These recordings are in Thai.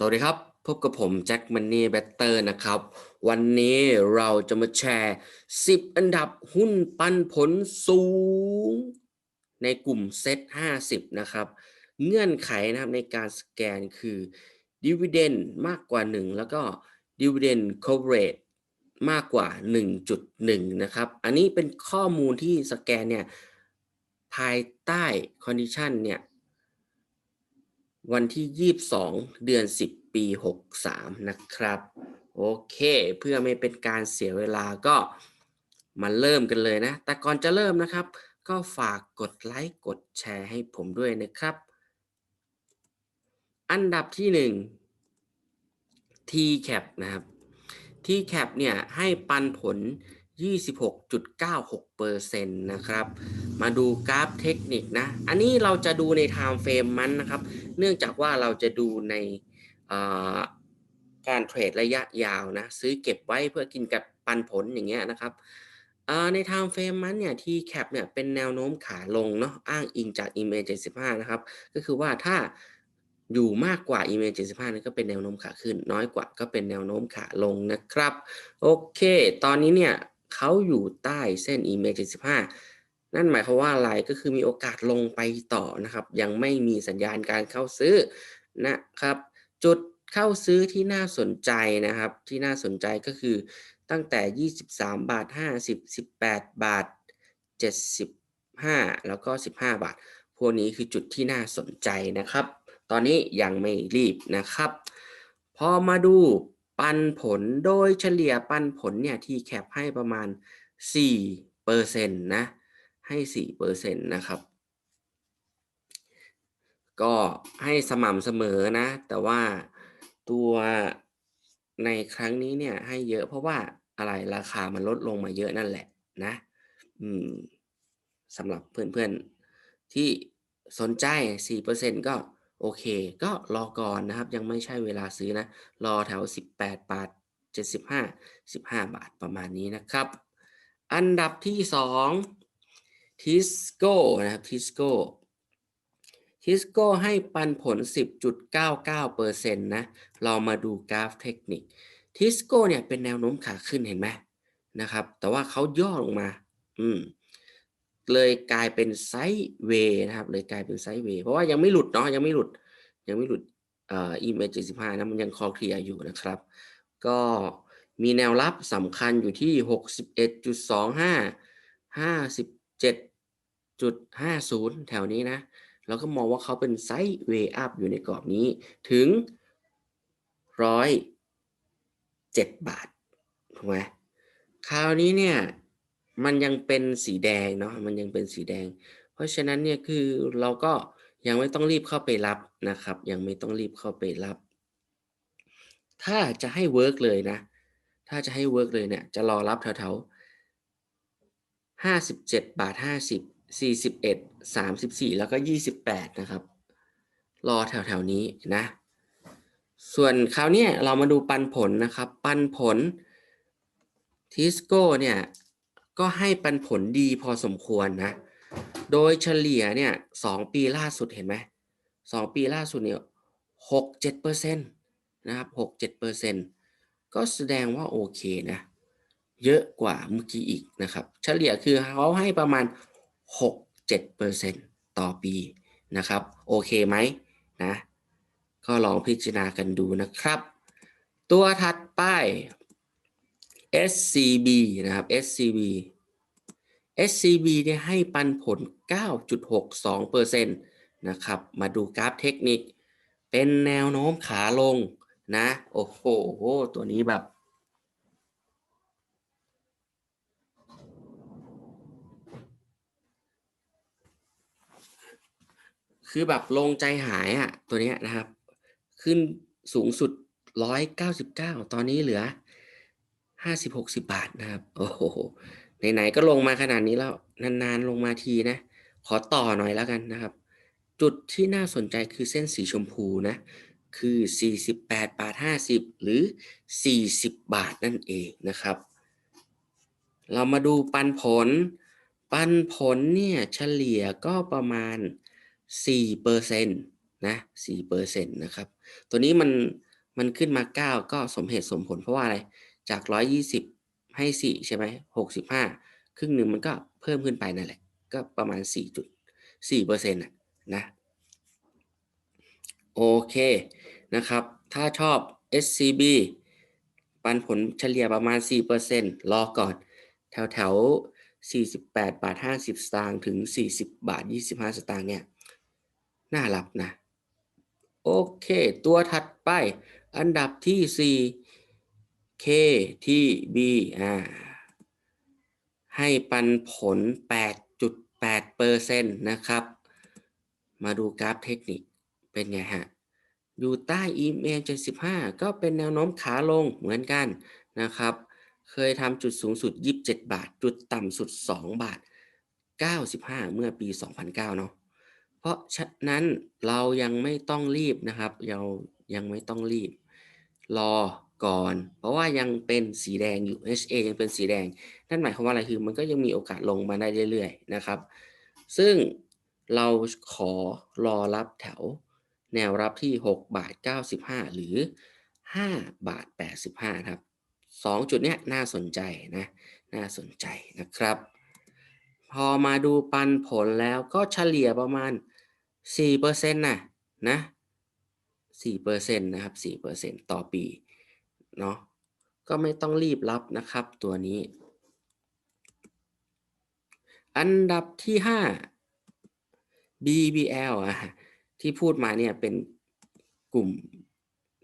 สวัสดีครับ พบกับผมแจ็คมันนี่แบตเตอร์นะครับ วันนี้เราจะมาแชร์ 10 อันดับหุ้นปันผลสูง ในกลุ่มเซ็ต50 นะครับ เงื่อนไขนะครับในการสแกนคือ Dividend มากกว่า 1 แล้วก็ Dividend Coverage มากกว่า 1.1 นะครับ อันนี้เป็นข้อมูลที่สแกนเนี่ยภายใต้ Condition เนี่ย วันที่ 22 เดือน 10 ปี 63 นะครับ โอเค เพื่อไม่เป็นการเสียเวลาก็มาเริ่มกันเลยนะ แต่ก่อนจะเริ่มนะครับ ก็ฝากกดไลค์กดแชร์ให้ผมด้วยนะครับ อันดับที่ 1 TCAP นะครับ TCAP เนี่ยให้ปันผล 26.96%นะครับ มาดูกราฟเทคนิคนะ อันนี้เราจะดูใน time frame มันนะครับ เนื่องจากว่าเราจะดูในการเทรดระยะยาวนะ ซื้อเก็บไว้เพื่อกินกับปันผลอย่างเงี้ยนะครับใน time frame มันเนี่ยที่แคปเนี่ยเป็นแนวโน้มขาลงเนาะอ้างอิงจาก EMA 75 นะครับ ก็คือว่าถ้าอยู่มากกว่า EMA 75นั่นก็เป็นแนวโน้มขาขึ้น น้อยกว่าก็เป็นแนวโน้มขาลงนะครับ โอเค ตอนนี้เนี่ย เขาอยู่ใต้เส้น EMA 75 นั่นหมายความว่าอะไรก็คือมีโอกาสลงไปต่อนะครับ ยังไม่มีสัญญาณการเข้าซื้อนะครับ จุดเข้าซื้อที่น่าสนใจนะครับ ที่น่าสนใจก็คือตั้งแต่ 23 บาท 50 18 บาท 75 แล้วก็ 15 บาท พวกนี้คือจุดที่น่าสนใจนะครับ ตอนนี้ยังไม่รีบนะครับ พอมาดู ปันผลโดยเฉลี่ยปันผลเนี่ยที่แคปให้ประมาณ4เปอร์เซ็นต์นะ ให้4เปอร์เซ็นต์นะครับ ก็ให้สม่ำเสมอนะ แต่ว่าตัวในครั้งนี้เนี่ยให้เยอะเพราะว่าอะไรราคามันลดลงมาเยอะนั่นแหละนะอืมสำหรับเพื่อนๆที่สนใจ 4%ก็ โอเค ก็รอก่อนนะครับ ยังไม่ใช่เวลาซื้อนะ รอแถว 18 บาท 75 15 บาทประมาณนี้นะครับ อันดับที่2ทิสโก้นะครับทิสโก้ทิสโก้ให้ปันผล 10.99%นะ เรามาดูกราฟเทคนิคทิสโก้เนี่ยเป็นแนวโน้มขาขึ้นเห็นไหมนะครับ แต่ว่าเขาย่อลงมา อืม เลยกลายเป็นไซด์เวย์นะครับ เลยกลายเป็นไซด์เวย์เพราะว่ายังไม่หลุดเนาะยังไม่หลุด ยังไม่หลุดเอ่อ EMA 75นะมันยังคอเคลียร์อยู่นะครับ ก็มีแนวรับสำคัญอยู่ที่ 61.25 57.50 แถวนี้นะแล้วก็มองว่าเขาเป็นไซด์เวย์อัพอยู่ในกรอบนี้ถึงร้อยเจ็ดบาทถูกไหมคราวนี้เนี่ย มันยังเป็นสีแดงเนาะมันยังเป็นสีแดง เพราะฉะนั้นเนี่ยคือเราก็ยังไม่ต้องรีบเข้าไปรับนะครับ ยังไม่ต้องรีบเข้าไปรับ ถ้าจะให้เวิร์กเลยนะ ถ้าจะให้เวิร์กเลยเนี่ยจะรอรับแถวๆห้าสิบเจ็ดบาทห้าสิบสี่สิบเอ็ดสามสิบสี่แล้วก็ยี่สิบแปดนะครับ รอแถวๆนี้นะ ส่วนคราวนี้เรามาดูปันผลนะครับ ปันผลทิสโก้เนี่ย ก็ให้ปันผลดีพอสมควรนะ โดยเฉลี่ยเนี่ยสองปีล่าสุดเห็นไหมสองปีล่าสุดเนี่ยหกเจ็ดเปอร์เซ็นต์นะครับหกเจ็ดเปอร์เซ็นต์ก็แสดงว่าโอเคนะ เยอะกว่าเมื่อกี้อีกนะครับ เฉลี่ยคือเขาให้ประมาณหกเจ็ดเปอร์เซ็นต่อปีนะครับ โอเคไหมนะ ก็ลองพิจารณากันดูนะครับ ตัวถัดไป SCB นะครับ SCB SCB เนี่ยให้ปันผล 9.62%นะครับ มาดูกราฟเทคนิค เป็นแนวโน้มขาลงนะ โอ้โห ตัวนี้แบบ คือแบบลงใจหายอะ่ะ ตัวเนี้ยนะครับ ขึ้นสูงสุด 199 ตอนนี้เหลือ 50-60บาทนะครับ โอ้โหไหนๆก็ลงมาขนาดนี้แล้ว นานๆลงมาทีนะ ขอต่อหน่อยแล้วกันนะครับ จุดที่น่าสนใจคือเส้นสีชมพูนะ คือ 48บาท50 หรือ 40 บาทนั่นเองนะครับ เรามาดูปันผล ปันผลเนี่ยเฉลี่ยก็ประมาณ4%นะ4%นะครับ ตัวนี้มันมันขึ้นมา 9 ก็สมเหตุสมผลเพราะว่าอะไร จาก 120 ให้ 4 ใช่ไหม65 ครึ่งหนึ่งมันก็เพิ่มขึ้นไปนั่นแหละ ก็ประมาณ 4.4เปอร์เซ็นต์นะโอเคนะครับ ถ้าชอบ SCB ปันผลเฉลี่ยประมาณ 4%รอก่อน แถวแถว48 บาท 50 สตางค์ถึง 40 บาท 25 สตางค์เนี่ย น่ารับนะ โอเค ตัวถัดไป อันดับที่ 4 KTB อ่าให้ปันผล 8.8%นะครับ มาดูกราฟเทคนิคเป็นไงฮะ อยู่ใต้ EMA 75 ก็เป็นแนวโน้มขาลงเหมือนกันนะครับ เคยทำจุดสูงสุด 27 บาท จุดต่ำสุด 2 บาท 95 เมื่อปี 2009 เนาะเพราะฉะนั้นเรายังไม่ต้องรีบนะครับ เรายังไม่ต้องรีบ รอ ก่อน เพราะว่ายังเป็นสีแดงอยู่ HA ยังเป็นสีแดง นั่นหมายความว่าอะไรคือมันก็ยังมีโอกาสลงมาได้เรื่อยๆนะครับ ซึ่งเราขอรอรับแถวแนวรับที่ 6 บาท 95 หรือ 5 บาท 85 ครับ 2 จุดเนี้ยน่าสนใจนะ น่าสนใจนะครับ พอมาดูปันผลแล้วก็เฉลี่ยประมาณ 4%นะนะ4%นะครับ 4%ต่อปี เนาะก็ไม่ต้องรีบรับนะครับตัวนี้ อันดับที่ 5 BBL อะที่พูดมาเนี่ยเป็นกลุ่ม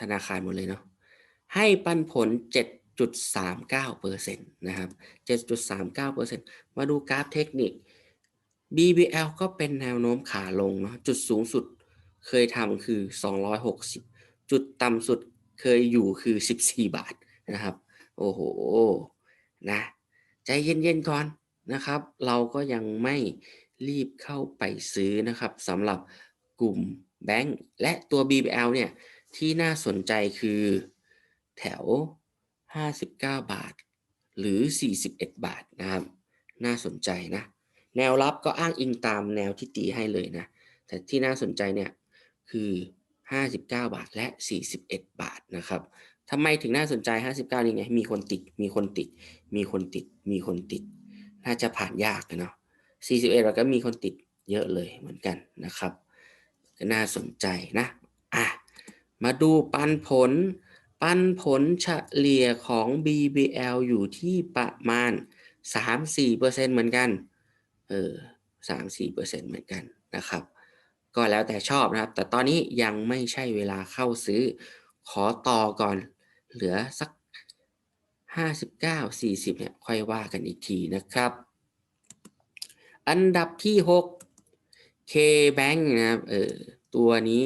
ธนาคารหมดเลยเนาะให้ปันผล 7.39%นะครับ 7.39%มาดูกราฟเทคนิค BBL ก็เป็นแนวโน้มขาลงเนาะจุดสูงสุดเคยทำคือ 260 จุดต่ำสุด เคยอยู่คือ 14 บาทนะครับ โอ้โหนะใจเย็นๆก่อนนะครับ เราก็ยังไม่รีบเข้าไปซื้อนะครับสำหรับกลุ่มแบงก์และตัว BBL เนี่ยที่น่าสนใจคือแถว 59 บาท หรือ 41 บาทนะครับ น่าสนใจนะ แนวรับก็อ้างอิงตามแนวที่ตีให้เลยนะ แต่ที่น่าสนใจเนี่ยคือ 59 บาทและ 41 บาทนะครับทำไมถึงน่าสนใจ 59 นี่ไง มีคนติด มีคนติด มีคนติด มีคนติด น่าจะผ่านยากเนาะ 41เราก็มีคนติดเยอะเลยเหมือนกันนะครับก็น่าสนใจนะ อะ มาดูปันผล ปันผลเฉลี่ยของ BBL อยู่ที่ประมาณ 3-4%เหมือนกัน เออ 3-4%เหมือนกันนะครับ ก็แล้วแต่ชอบนะครับ แต่ตอนนี้ยังไม่ใช่เวลาเข้าซื้อ ขอต่อก่อนเหลือสัก 59 40เนี่ยค่อยว่ากันอีกทีนะครับ อันดับที่ 6 K-Bank นะครับเออตัวนี้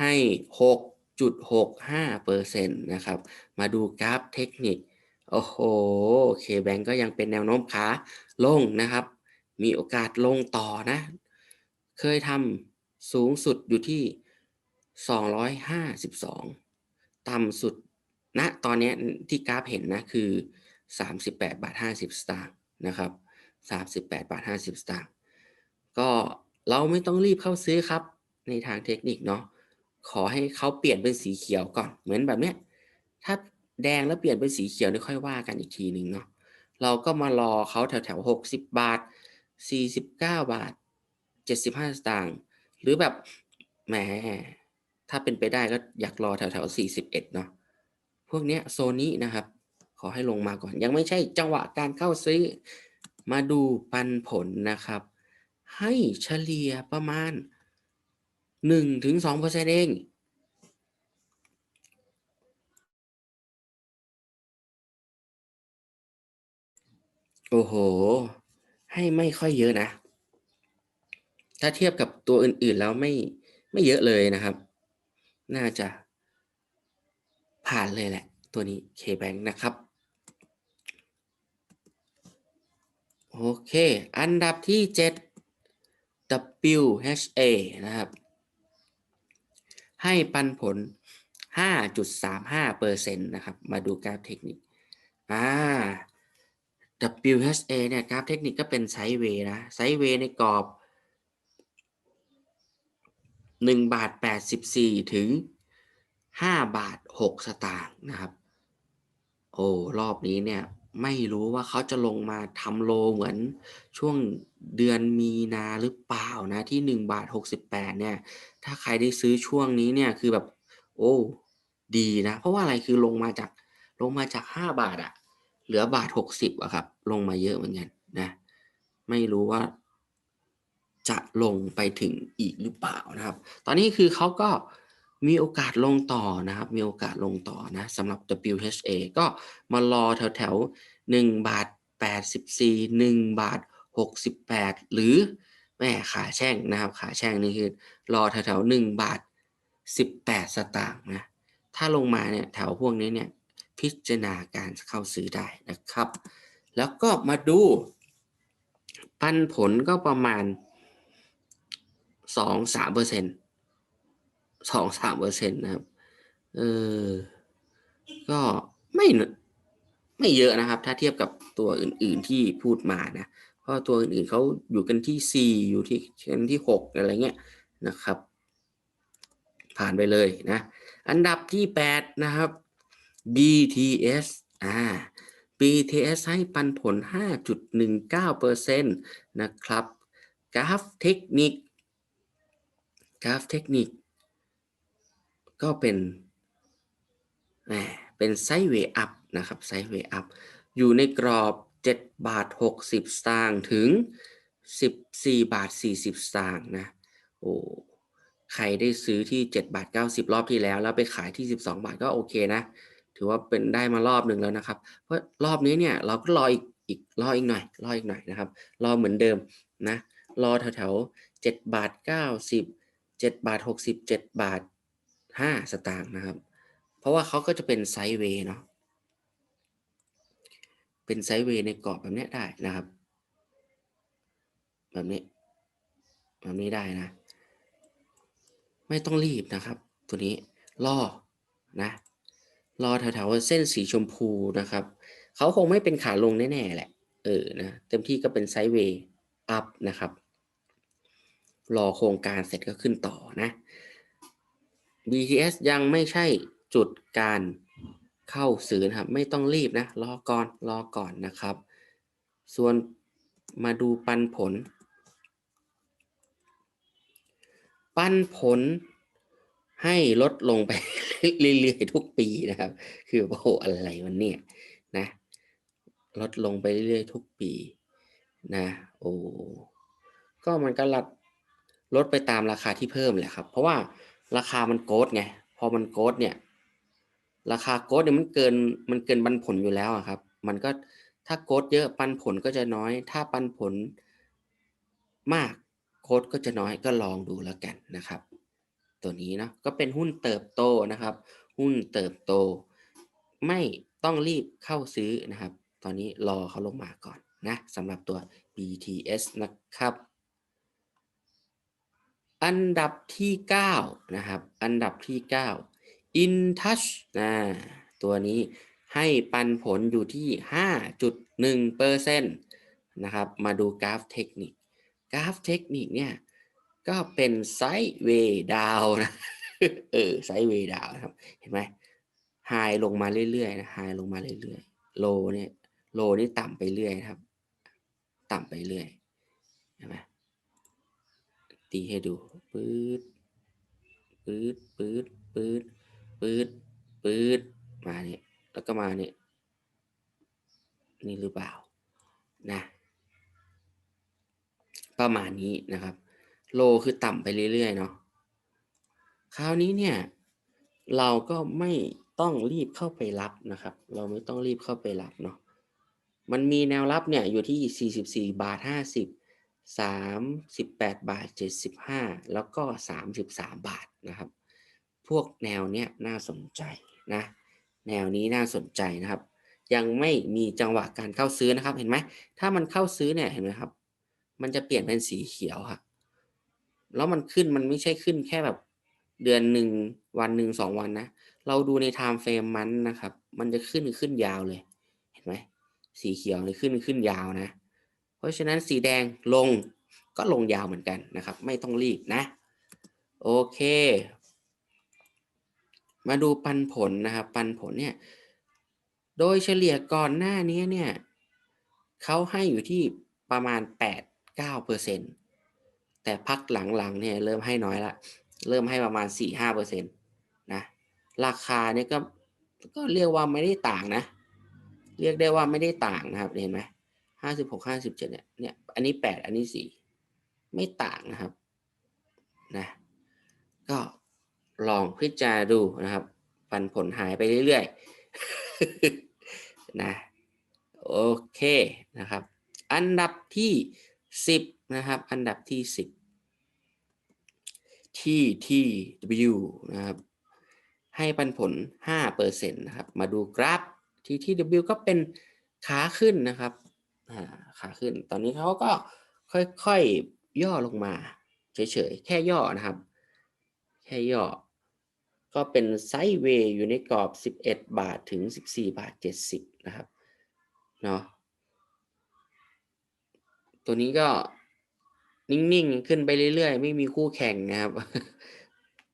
ให้ 6.65%นะครับ มาดูกราฟเทคนิค โอ้โห K-Bank ก็ยังเป็นแนวโน้มขาลงนะครับ มีโอกาสลงต่อนะ เคยทำ สูงสุดอยู่ที่ 252 ต่ำสุดณนะตอนนี้ที่กราฟเห็นนะคือ 38 บาท 50 สตางค์นะครับ 38 บาท 50 สตางค์ก็เราไม่ต้องรีบเข้าซื้อครับ ในทางเทคนิคเนาะขอให้เขาเปลี่ยนเป็นสีเขียวก่อนเหมือนแบบเนี้ยถ้าแดงแล้วเปลี่ยนเป็นสีเขียวนี่ค่อยว่ากันอีกทีหนึ่งเนาะเราก็มารอเขาแถวแถว60บาท49บาท75สตางค์ หรือแบบแหมถ้าเป็นไปได้ก็อยากรอแถวแถว41เนาะพวกเนี้ยโซนนี้นะครับ ขอให้ลงมาก่อน ยังไม่ใช่จังหวะการเข้าซื้อ มาดูปันผลนะครับ ให้เฉลี่ยประมาณ1-2%เองโอ้โห ให้ไม่ค่อยเยอะนะ ถ้าเทียบกับตัวอื่นๆแล้วไม่ไม่เยอะเลยนะครับ น่าจะผ่านเลยแหละ ตัวนี้ K-Bank นะครับ โอเค อันดับที่ 7 WHA นะครับ ให้ปันผล 5.35%นะครับ มาดูกราฟเทคนิค อ่า WHA เนี่ย กราฟเทคนิคก็เป็นไซด์เวย์นะ ไซด์เวย์ในกรอบ 1บาท84 ถึง 5 บาท 6 สตางค์นะครับ โอ้รอบนี้เนี่ยไม่รู้ว่าเขาจะลงมาทำโลเหมือนช่วงเดือนมีนาหรือเปล่านะที่ 1 บาท 68 เนี่ย ถ้าใครได้ซื้อช่วงนี้เนี่ยคือแบบ โอ้ดีนะ เพราะว่าอะไรคือลงมาจากลงมาจาก 5 บาทอะเหลือบาท 60อะครับ ลงมาเยอะเหมือนกันนะ ไม่รู้ว่า จะลงไปถึงอีกหรือเปล่านะครับ ตอนนี้คือเขาก็มีโอกาสลงต่อนะครับ มีโอกาสลงต่อนะสำหรับ WHA ก็มารอแถวแถวๆ1บาท84 1บาท68 หรือแม่ขาแช่งนะครับ ขาแช่งนี่คือรอแถวแถวๆ1บาท18 สตางค์นะ ถ้าลงมาเนี่ยแถวพวกนี้เนี่ยพิจารณาการเข้าซื้อได้นะครับ แล้วก็มาดู ปันผลก็ประมาณ สองสามเปอร์เซ็นสองสามเปอร์เซ็นนะครับเออก็ไม่ไม่เยอะนะครับ ถ้าเทียบกับตัวอื่น ๆที่พูดมานะเพราะตัวอื่นๆเขาอยู่กันที่สี่อยู่ที่กันที่หกอะไรเงี้ยนะครับ ผ่านไปเลยนะ อันดับที่แปดนะครับ BTS อ่า BTS ให้ปันผล 5.19%นะครับ กราฟเทคนิค กราฟเทคนิค ก็เป็นเป็นไซด์เวย์อัพนะครับไซด์เวย์อัพอยู่ในกรอบ 7 บาท 60 สตางค์ถึง 14 บาท 40 สตางค์นะโอ้ใครได้ซื้อที่ 7 บาท 90 รอบที่แล้ว แล้วไปขายที่ 12 บาทก็โอเคนะ ถือว่าเป็นได้มารอบหนึ่งแล้วนะครับ เพราะรอบนี้เนี่ยเราก็รออีกอีกรออีกหน่อยรออีกหน่อยนะครับ รอเหมือนเดิมนะ รอแถวๆ7บาท 90 7 บาท60 7บาท 5 สตางค์นะครับ เพราะว่าเขาก็จะเป็นไซด์เวย์เนาะเป็นไซด์เวย์ในกรอบแบบนี้ได้นะครับ แบบนี้ แบบนี้ได้นะ ไม่ต้องรีบนะครับ ตัวนี้รอนะรอแถวๆเส้นสีชมพูนะครับเขาคงไม่เป็นขาลงแน่ๆแหละ เออนะ เต็มที่ก็เป็นไซด์เวย์อัพนะครับ รอโครงการเสร็จก็ขึ้นต่อนะ BTS ยังไม่ใช่จุดการเข้าซื้อนะครับ ไม่ต้องรีบนะ รอก่อน รอก่อนนะครับ ส่วนมาดูปันผล ปันผลให้ลดลงไปเรื่อยๆทุกปีนะครับ คือโอ้โหอะไรวันเนี่ยนะ ลดลงไปเรื่อยๆทุกปีนะ โอ้ ก็มันก็ลด ลดไปตามราคาที่เพิ่มแหละครับ เพราะว่าราคามันโกดไงพอมันโกดเนี่ย ราคาโกดเนี่ยมันเกินมันเกินปันผลอยู่แล้วครับ มันก็ถ้าโกดเยอะปันผลก็จะน้อย ถ้าปันผลมากโกดก็จะน้อยก็ลองดูแล้วกันนะครับ ตัวนี้เนาะก็เป็นหุ้นเติบโตนะครับ หุ้นเติบโต ไม่ต้องรีบเข้าซื้อนะครับ ตอนนี้รอเขาลงมาก่อนนะสำหรับตัว BTS นะครับ อันดับที่9นะครับอันดับที่ 9 InTouch นะตัวนี้ให้ปันผลอยู่ที่ 5.1%นะครับมาดูกราฟเทคนิคกราฟเทคนิคเนี่ยก็เป็นไซด์เวดาวนะเออไซด์เวดาวนะครับเห็นไหมไฮลงมาเรื่อยๆนะไฮลงมาเรื่อยๆโลเนี่ยโลนี่ต่ำไปเรื่อยนะครับ ต่ำไปเรื่อยเห็นไหม ตีให้ดูปื๊ดปื๊ดปื๊ดปื๊ดปื๊ดปื๊ดมาเนี่ยแล้วก็มาเนี่ยนี่หรือเปล่านะประมาณนี้นะครับ โลคือต่ำไปเรื่อยๆเนาะคราวนี้เนี่ย เราก็ไม่ต้องรีบเข้าไปรับนะครับ เราไม่ต้องรีบเข้าไปรับเนาะมันมีแนวรับเนี่ยอยู่ที่ 44 บาท 50 38 บาท 75 แล้วก็ 33 บาทนะครับ พวกแนวเนี้ยน่าสนใจนะ แนวนี้น่าสนใจนะครับ ยังไม่มีจังหวะการเข้าซื้อนะครับ เห็นไหม ถ้ามันเข้าซื้อเนี่ยเห็นไหมครับ มันจะเปลี่ยนเป็นสีเขียวครับแล้วมันขึ้นมันไม่ใช่ขึ้นแค่แบบเดือนหนึ่งวันหนึ่งสองวันนะ เราดูในไทม์เฟรมมันนะครับ มันจะขึ้นขึ้นยาวเลย เห็นไหม สีเขียวเลยขึ้นขึ้นยาวนะ เพราะฉะนั้นสีแดงลงก็ลงยาวเหมือนกันนะครับ ไม่ต้องรีบนะ โอเค มาดูปันผลนะครับ ปันผลเนี่ย โดยเฉลี่ยก่อนหน้านี้เนี่ยเขาให้อยู่ที่ประมาณ 8-9%เปอร์เซ็นต์แต่พักหลังๆเนี่ยเริ่มให้น้อยละ เริ่มให้ประมาณ 4-5%เปอร์เซ็นต์นะราคาเนี่ยก็ก็เรียกว่าไม่ได้ต่างนะ เรียกได้ว่าไม่ได้ต่างนะครับเห็นไหม ห้าสิบหกห้าสิบเจ็ดเนี่ยเนี่ยอันนี้แปดอันนี้สี่ไม่ต่างนะครับนะก็ลองพิจารณาดูนะครับ ปันผลหายไปเรื่อยๆนะโอเคนะครับ อันดับที่สิบนะครับ อันดับที่สิบ TTW นะครับ ให้ปันผล5%นะครับ มาดูกราฟ TTW ก็เป็นขาขึ้นนะครับ ขาขึ้น ตอนนี้เขาก็ค่อยๆย่อลงมาเฉยๆ แค่ย่อนะครับ แค่ย่อ ก็เป็นไซด์เวย์อยู่ในกรอบ 11 บาทถึง 14 บาท 70 นะครับ เนาะ ตัวนี้ก็นิ่งๆ ขึ้นไปเรื่อยๆ ไม่มีคู่แข่งนะครับ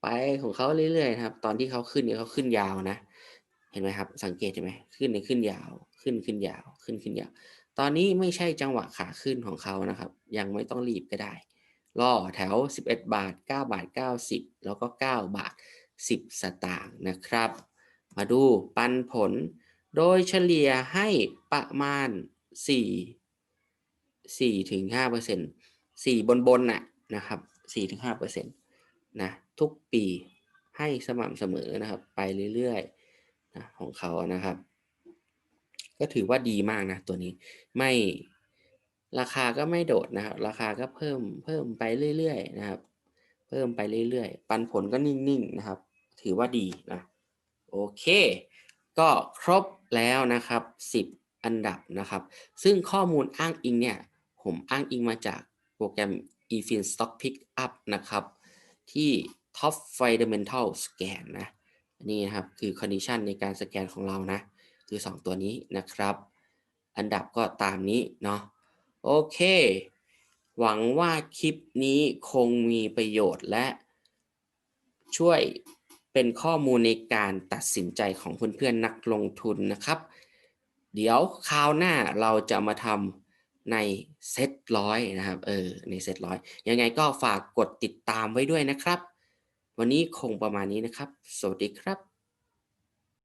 ไปของเขาเรื่อยๆนะครับ ตอนที่เขาขึ้นเนี่ยเขาขึ้นยาวนะ เห็นไหมครับ สังเกตเห็นไหมขึ้นในขึ้นยาว ขึ้นขึ้นยาว ขึ้นขึ้นยาว ตอนนี้ไม่ใช่จังหวะขาขึ้นของเขานะครับ ยังไม่ต้องรีบก็ได้รอแถว 11 บาท 9 บาท 90 แล้วก็ 9 บาท 10 สตางค์นะครับ มาดูปันผล โดยเฉลี่ยให้ประมาณ 4 4ถึง5เปอร์เซ็นต์4บนบนน่ะนะครับ4ถึง5เปอร์เซ็นต์นะทุกปีให้สม่ำเสมอนะครับ ไปเรื่อยๆนะของเขานะครับ ก็ถือว่าดีมากนะตัวนี้ไม่ราคาก็ไม่โดดนะครับ ราคาก็เพิ่มเพิ่มไปเรื่อยๆนะครับ เพิ่มไปเรื่อยๆ ปันผลก็นิ่งๆนะครับ ถือว่าดีนะโอเค ก็ครบแล้วนะครับ 10 อันดับนะครับ ซึ่งข้อมูลอ้างอิงเนี่ยผมอ้างอิงมาจากโปรแกรม eFin Stock Pickup นะครับ ที่ Top Fundamental Scan นะนี่นะครับคือ condition ในการสแกนของเรานะ คือ 2 ตัวนี้นะครับ อันดับก็ตามนี้เนาะโอเค หวังว่าคลิปนี้คงมีประโยชน์และ ช่วยเป็นข้อมูลในการตัดสินใจของเพื่อนๆนักลงทุนนะครับ เดี๋ยวคราวหน้าเราจะมาทำในเซตร้อยนะครับเออในเซตร้อยยังไงก็ฝากกดติดตามไว้ด้วยนะครับ วันนี้คงประมาณนี้นะครับ สวัสดีครับ